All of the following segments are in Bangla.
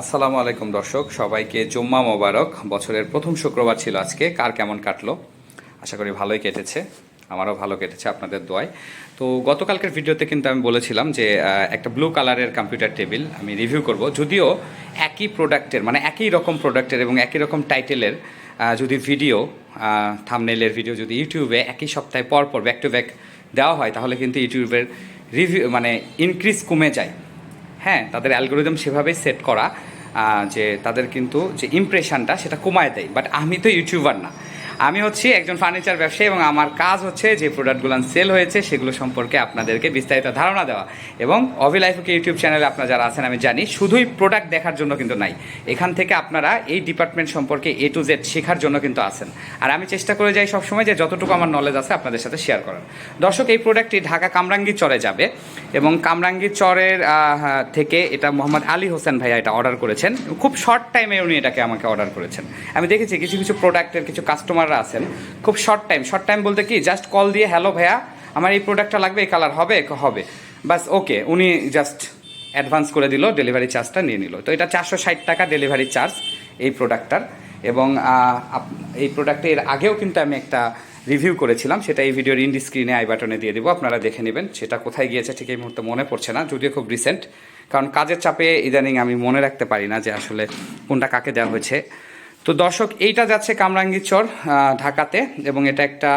আসসালামু আলাইকুম দর্শক, সবাইকে জুম্মা মোবারক। বছরের প্রথম শুক্রবার ছিল আজকে, কার কেমন কাটলো? আশা করি ভালোই কেটেছে, আমারও ভালো কেটেছে আপনাদের দোয়ায়। তো গতকালকের ভিডিওতে কিন্তু আমি বলেছিলাম যে একটা ব্লু কালারের কম্পিউটার টেবিল আমি রিভিউ করব। যদিও একই প্রোডাক্টের মানে একই রকম প্রোডাক্টের এবং একই রকম টাইটেলের যদি ভিডিও থামনেলের ভিডিও যদি ইউটিউবে একই সপ্তাহে পর পর ব্যাক টু ব্যাক দেওয়া হয়, তাহলে কিন্তু ইউটিউবের রিভিউ মানে ইনক্রিজ কমে যায়। হ্যাঁ তাদের অ্যালগোরিদম সেভাবে সেট করা যে তাদের কিন্তু যে ইমপ্রেশনটা সেটা কমায় দেয়। বাট আমি তো ইউটিউবার না। আমি হচ্ছি একজন ফার্নিচার ব্যবসায়ী এবং আমার কাজ হচ্ছে যে প্রোডাক্টগুলো সেল হয়েছে সেগুলো সম্পর্কে আপনাদেরকে বিস্তারিত ধারণা দেওয়া। এবং অভি লাইফকে ইউটিউব চ্যানেলে আপনারা যারা আছেন, আমি জানি শুধুই প্রোডাক্ট দেখার জন্য কিন্তু নাই। এখান থেকে আপনারা এই ডিপার্টমেন্ট সম্পর্কে এ টু জেড শেখার জন্য কিন্তু আছেন। আর আমি চেষ্টা করে যাই সবসময় যে যতটুকু আমার নলেজ আছে আপনাদের সাথে শেয়ার করার। দর্শক, এই প্রোডাক্টটি ঢাকা কামরাঙ্গি চরে যাবে এবং কামরাঙ্গি চরের থেকে এটা মোহাম্মদ আলী হোসেন ভাইয়া এটা অর্ডার করেছেন। খুব শর্ট টাইমে উনি এটাকে আমাকে অর্ডার করেছেন। আমি দেখেছি কিছু কিছু প্রোডাক্টের কিছু কাস্টমাররা আছেন, খুব শর্ট টাইম শর্ট টাইম বলতে কি জাস্ট কল দিয়ে হ্যালো ভাইয়া, আমার এই প্রোডাক্টটা লাগবে, এই কালার হবে হবে। বাস ওকে উনি জাস্ট অ্যাডভান্স করে দিল ডেলিভারি চার্জটা নিয়ে নিল। তো এটা চারশো ষাট টাকা ডেলিভারি চার্জ এই প্রোডাক্টটার এবং এই প্রোডাক্টে এর আগেও কিন্তু আমি একটা রিভিউ করেছিলাম, সেটা এই ভিডিওর ইন্ডি স্ক্রিনে আই বাটনে দিয়ে দেবো, আপনারা দেখে নেবেন। সেটা কোথায় গিয়েছে ঠিক এই মুহূর্তে মনে পড়ছে না, যদিও খুব রিসেন্ট কারণ কাজের চাপে ইদানিং আমি মনে রাখতে পারি না যে আসলে কোনটা কাকে দেওয়া হয়েছে। তো দর্শক, এইটা যাচ্ছে কামরাঙ্গীরচর ঢাকাতে এবং এটা একটা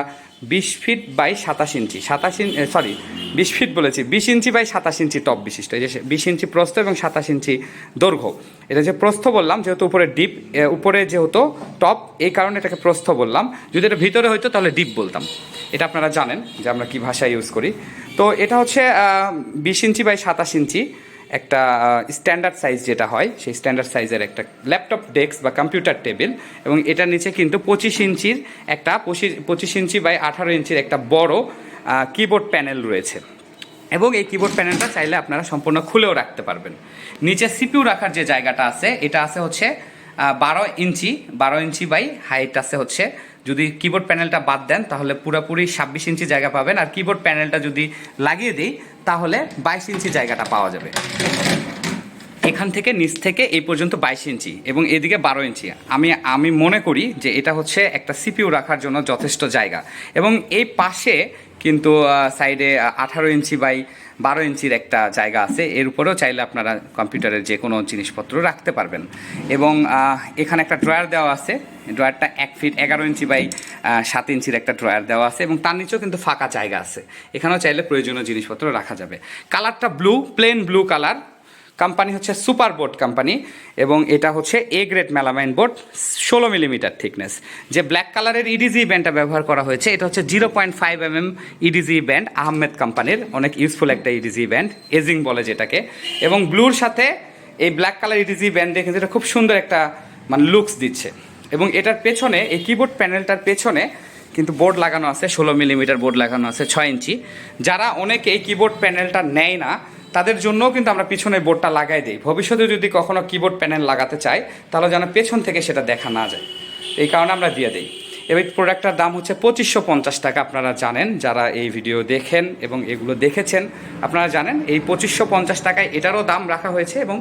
বিশ ফিট বাই সাতাশ ইঞ্চি। সাতাশ ইঞ্চি সরি বিশ ফিট বলেছি। বিশ ইঞ্চি বাই সাতাশ ইঞ্চি টপ বিশিষ্ট। এই যে বিশ ইঞ্চি প্রস্থ এবং সাতাশ ইঞ্চি দৈর্ঘ্য। এটা যে প্রস্থ বললাম, যেহেতু উপরে ডিপ উপরে যেহেতু টপ, এই কারণে এটাকে প্রস্থ বললাম। যদি এটা ভিতরে হইতো, তাহলে ডিপ বলতাম। এটা আপনারা জানেন যে আমরা কী ভাষা ইউজ করি। তো এটা হচ্ছে বিশ ইঞ্চি বাই সাতাশ ইঞ্চি। একটা স্ট্যান্ডার্ড সাইজ যেটা হয়, সেই স্ট্যান্ডার্ড সাইজের একটা ল্যাপটপ ডেস্ক বা কম্পিউটার টেবিল এবং এটার নিচে কিন্তু পঁচিশ ইঞ্চির একটা পঁচিশ ইঞ্চি বাই আঠারো ইঞ্চির একটা বড় কিবোর্ড প্যানেল রয়েছে। এবং এই কিবোর্ড প্যানেলটা চাইলে আপনারা সম্পূর্ণ খুলেও রাখতে পারবেন। নিচে সিপিউ রাখার যে জায়গাটা আছে, এটা আছে হচ্ছে বারো ইঞ্চি বারো ইঞ্চি বাই হাইট আছে হচ্ছে যদি কিবোর্ড প্যানেলটা বাদ দেন, তাহলে পুরোপুরি ছাব্বিশ ইঞ্চি জায়গা পাবেন। আর কিবোর্ড প্যানেলটা যদি লাগিয়ে দিই, তাহলে বাইশ ইঞ্চি জায়গাটা পাওয়া যাবে। এখান থেকে নিচ থেকে এই পর্যন্ত বাইশ ইঞ্চি এবং এদিকে বারো ইঞ্চি। আমি আমি মনে করি যে এটা হচ্ছে একটা সিপিউ রাখার জন্য যথেষ্ট জায়গা। এবং এই পাশে কিন্তু সাইডে আঠারো ইঞ্চি বাই বারো ইঞ্চির একটা জায়গা আছে। এর উপরেও চাইলে আপনারা কম্পিউটারের যে কোনো জিনিসপত্র রাখতে পারবেন। এবং এখানে একটা ড্রয়ার দেওয়া আছে। ড্রয়ারটা এক ফিট এগারো ইঞ্চি বাই সাত ইঞ্চির একটা ড্রয়ার দেওয়া আছে এবং তার নিচেও কিন্তু ফাঁকা জায়গা আছে। এখানেও চাইলে প্রয়োজনীয় জিনিসপত্র রাখা যাবে। কালারটা blue, plain blue colour. Company হচ্ছে সুপার বোর্ড কোম্পানি এবং এটা হচ্ছে এ গ্রেড মেলামাইন বোর্ড ষোলো মিলিমিটার থিকনেস। যে ব্ল্যাক কালারের ইডিজি ব্যান্ডটা ব্যবহার করা হয়েছে, এটা হচ্ছে zero point five M M edge band, Ahmed কোম্পানির অনেক ইউজফুল একটা ইডিজি ব্যান্ড, এজিং বলে যেটাকে। এবং ব্লুর সাথে এই ব্ল্যাক কালার ইডিজি ব্যান্ড দেখে যেটা খুব সুন্দর একটা মানে লুকস দিচ্ছে। এবং এটার পেছনে, এই কিবোর্ড প্যানেলটার পেছনে কিন্তু বোর্ড লাগানো আছে, ষোলো মিলিমিটার বোর্ড লাগানো আছে, ছয় ইঞ্চি। যারা অনেকে এই কিবোর্ড প্যানেলটা নেয় না তাদের জন্যও কিন্তু আমরা পিছনে বোর্ডটা লাগাই দিই। ভবিষ্যতে যদি কখনো কিবোর্ড প্যানেল লাগাতে চাই, তাহলে যেন পেছন থেকে সেটা দেখা না যায়। এই কারণে আমরা দিয়ে দিই। এবার প্রোডাক্টটার দাম হচ্ছে পঁচিশশো পঞ্চাশ টাকা। আপনারা জানেন, যারা এই ভিডিও দেখেন এবং এগুলো দেখেছেন, আপনারা জানেন এই পঁচিশশো পঞ্চাশ টাকায় এটারও দাম রাখা হয়েছে এবং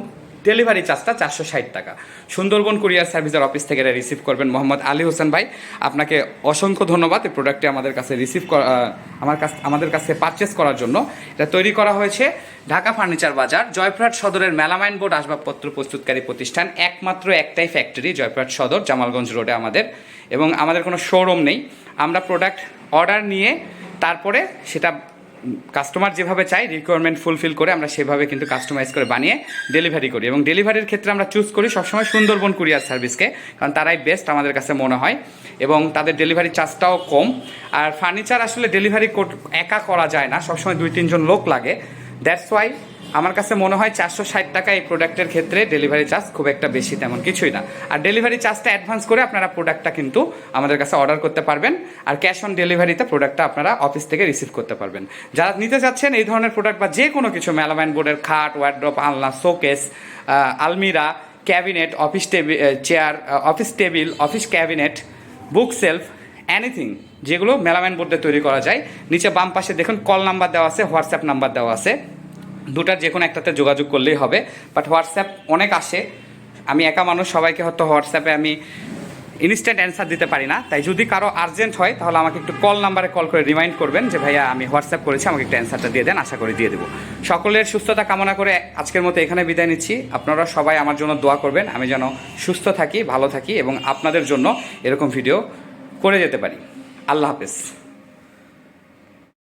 ডেলিভারি চার্জটা চারশো ষাট টাকা। সুন্দরবন কুরিয়ার সার্ভিসের অফিস থেকে এটা রিসিভ করবেন মোহাম্মদ আলী হোসেন ভাই। আপনাকে অসংখ্য ধন্যবাদ এই প্রোডাক্টটি আমাদের কাছে রিসিভ আমার কাছ আমাদের কাছে পারচেস করার জন্য। এটা তৈরি করা হয়েছে ঢাকা ফার্নিচার বাজার জয়প্রাট সদরের মেলামাইন বোর্ড আসবাবপত্র প্রস্তুতকারী প্রতিষ্ঠান, একমাত্র একটাই ফ্যাক্টরি জয়প্রাট সদর, জামালগঞ্জ রোডে আমাদের। এবং আমাদের কোনো শোরুম নেই। আমরা প্রোডাক্ট অর্ডার নিয়ে তারপরে সেটা কাস্টমার যেভাবে চাই রিকোয়ারমেন্ট ফুলফিল করে আমরা সেভাবে কিন্তু কাস্টমাইজ করে বানিয়ে ডেলিভারি করি। এবং ডেলিভারির ক্ষেত্রে আমরা চুজ করি সবসময় সুন্দরবন কুরিয়ার সার্ভিসকে কারণ তারাই বেস্ট আমাদের কাছে মনে হয়। এবং তাদের ডেলিভারি চার্জটাও কম। আর ফার্নিচার আসলে ডেলিভারি একা করা যায় না, সবসময় দুই তিনজন লোক লাগে। দ্যাটস ওয়াই আমার কাছে মনে হয় চারশো ষাট টাকা এই প্রোডাক্টের ক্ষেত্রে ডেলিভারি চার্জ খুব একটা বেশি তেমন কিছুই না। আর ডেলিভারি চার্জটা অ্যাডভান্স করে আপনারা প্রোডাক্টটা কিন্তু আমাদের কাছে অর্ডার করতে পারবেন, আর ক্যাশ অন ডেলিভারিতে প্রোডাক্টটা আপনারা অফিস থেকে রিসিভ করতে পারবেন। যারা নিতে চাচ্ছেন এই ধরনের প্রোডাক্ট বা যে কোনো কিছু মেলামাইন বোর্ডের খাট ওয়ার্ড্রপ আলনা শোকেস আলমিরা cabinet office table chair office table office cabinet book shelf anything যেগুলো মেলামাইন বোর্ডে তৈরি করা যায়। নিচে বাম পাশে দেখুন কল নাম্বার দেওয়া আছে হোয়াটসঅ্যাপ নাম্বার দেওয়া আছে। দুটার যে কোনো একটাতে যোগাযোগ করলেই হবে। বাট হোয়াটসঅ্যাপ অনেক আসে। আমি একা মানুষ, সবাইকে হয়তো হোয়াটসঅ্যাপে আমি ইনস্ট্যান্ট অ্যান্সার দিতে পারি না। তাই যদি কারও আর্জেন্ট হয়, তাহলে আমাকে একটু কল নাম্বারে কল করে রিমাইন্ড করবেন যে, ভাইয়া, আমি হোয়াটসঅ্যাপ করেছি, আমাকে একটু অ্যান্সারটা দিয়ে দেন, আশা করি দিয়ে দেবো। সকলের সুস্থতা কামনা করে আজকের মতো এখানে বিদায় নিচ্ছি। আপনারা সবাই আমার জন্য দোয়া করবেন। আমি যেন সুস্থ থাকি, ভালো থাকি এবং আপনাদের জন্য এরকম ভিডিও করে যেতে পারি। আল্লাহ হাফেজ।